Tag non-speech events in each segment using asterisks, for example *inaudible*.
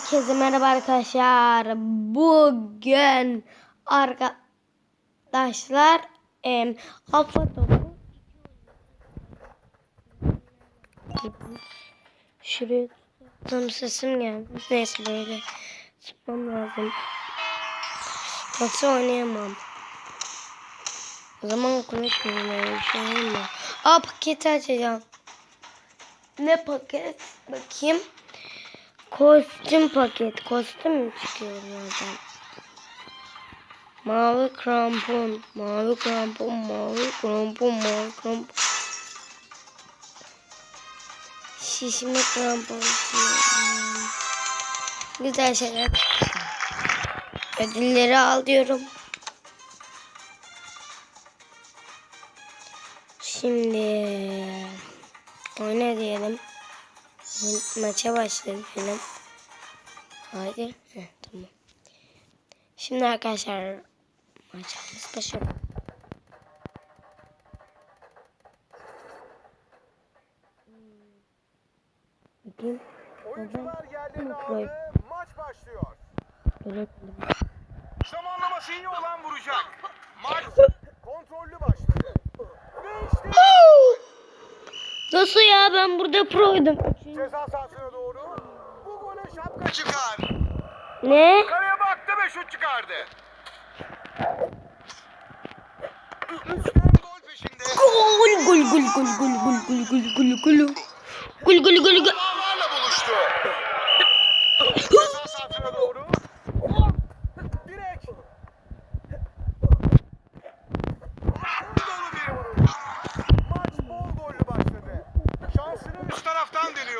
Herkese merhaba arkadaşlar. Bugün arkadaşlar em, kafa topu Şuraya tutsam sesim gelmiş. Neyse böyle tutmam lazım. Yoksa oynayamam. O zaman konuşmayayım öyle bir şey? Aa paketi açacağım. Ne paket? Bakayım. Kostüm paket. Kostüm mü çıkıyor oradan? Mavi krampon. Mavi krampon. Mavi krampon. Mavi krampon. Şişme krampon. Güzel şeyler. Ödülleri alıyorum. Şimdi oyna diyelim. Maça başladı film. Haydi. Heh, tamam. Şimdi arkadaşlar maçımız başlıyor. Bakayım. Oyuncular yerlerini Mikroy. aldı. Maç başlıyor. Göremedim. Zamanlaması iyi olan vuracak. Maç kontrollü başladı. Ve işte Nasıl ya ben burada proydum. Ceza sahasına doğru. Bu gole şapka çıkar. Ne? Kaleye baktı ve şut çıkardı. Üstten gol peşinde. Gol gol gol gol gol gol gol gol gol gol. Gol gol gol gol. Bağlarla buluştu. Ceza sahasına doğru. Direkt. Dolu bir vuruş. Maç bol gollü başladı. Şansını üst taraftan deniyor.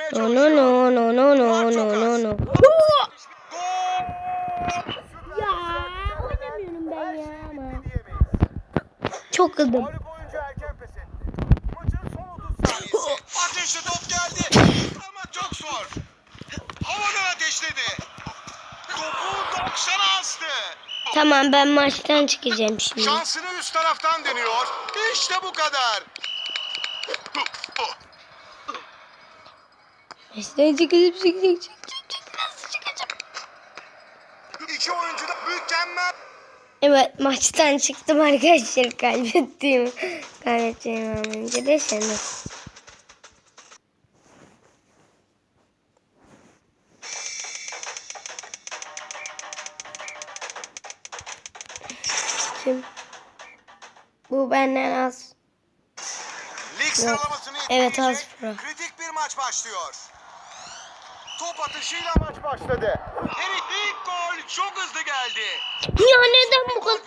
no no no no no no no no no. Ya oynamıyorum ben ya ama. Çok kızdım. Mağlup oyuncu erken pes etti. Maçın son 30 saniyesi. *laughs* Ateşli top geldi. Ama çok zor. Havadan ateşledi. Topu 90'a astı. Tamam ben maçtan çıkacağım şimdi. Şansını üst taraftan deniyor. İşte bu kadar. Maçtan çıkacağım çıkacağım çıkacağım çıkacağım. Nasıl çıkacağım? İki oyuncu da mükemmel. Evet maçtan çıktım arkadaşlar kaybettiğim kaybettiğim anlayınca deseniz. Kim? Bu benden az. Lig sıralamasını Evet, az pro. Kritik bir maç başlıyor. Top atışıyla maç başladı. Evet ilk gol çok hızlı geldi. Ya neden bu kadar?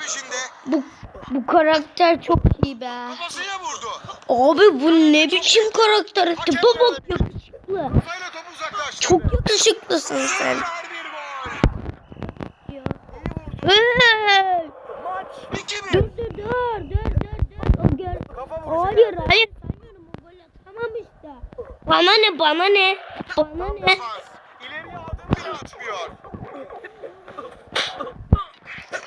Bu, bu karakter çok iyi be. kafasıyla vurdu. Abi bu ne biçim karakter? Tipe bak yakışıklı. Çok yakışıklısın sen. Hey! Maç 2-1. Dur dur dur dur dur dur. Hayır hayır. Saymıyorum o gol atamam işte. Bana ne bana ne? Bana ne? İleriye adım bile atmıyor.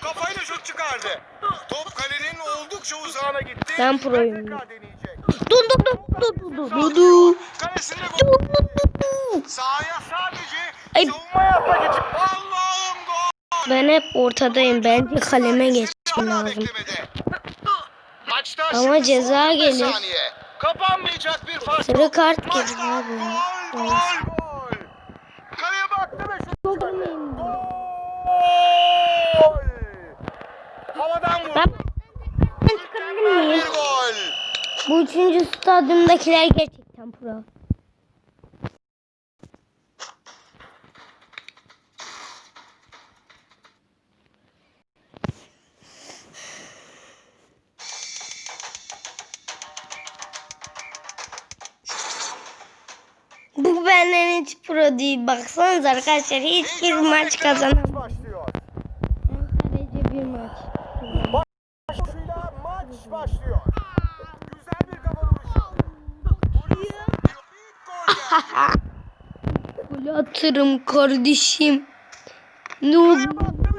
Kafayla şut çıkardı. Top kalenin oldukça uzağına gitti. Ben proyum. Dur dur dur dur dur dur dur. Kalesinde gol. dur dur dur. Sahaya sadece Ay. savunma yapmak için. Allah'ım gol. Ben hep ortadayım. Bence kaleme geçmem lazım. Ama ceza gelir. Kapanmayacak bir fark. Sarı kart gelir abi. Gol, gol, gol. Kaleye baktı ve şut. Gol. Havadan vurdu. Ben ben. Bu üçüncü stadyumdakiler gerçekten pro. Bu ben benden hiç pro değil. Baksanıza arkadaşlar hiçbir maç kazanamadım. başlıyor. Sadece bir maç. Başıyla maç başlıyor. Güzel bir kafa vuruşu. Gol atarım kardeşim. Ne oldu?